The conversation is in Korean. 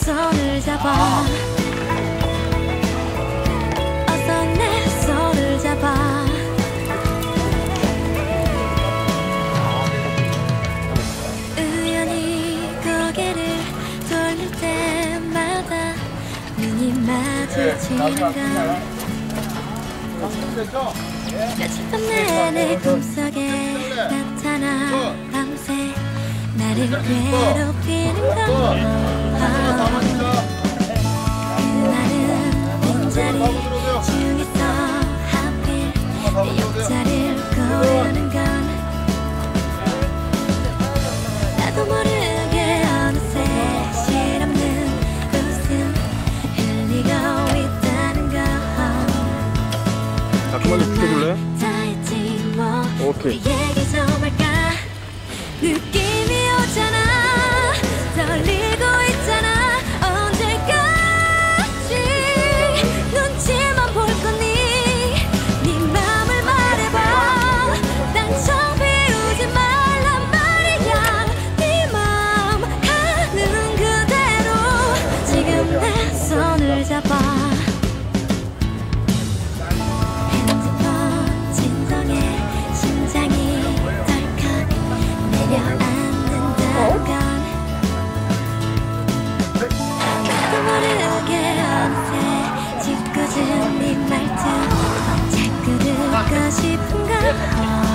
손을 잡아. 어서 내 손을 잡아. 우연히 고개를 돌릴 때마다 눈이 마주치는 건 며칠 밤 내내 꿈속에 나타나 밤새 나를 괴롭히는 건그 많은 빈자리 중에서 하필 내 옆자리를 고르는 건 나도 모르게 어느새 실없는 웃음 흘리고 있다는 건 자, 그만 좀 비켜줄래? 뭐 오케이. 우리 얘기 좀 할까 느낌 싶은 걸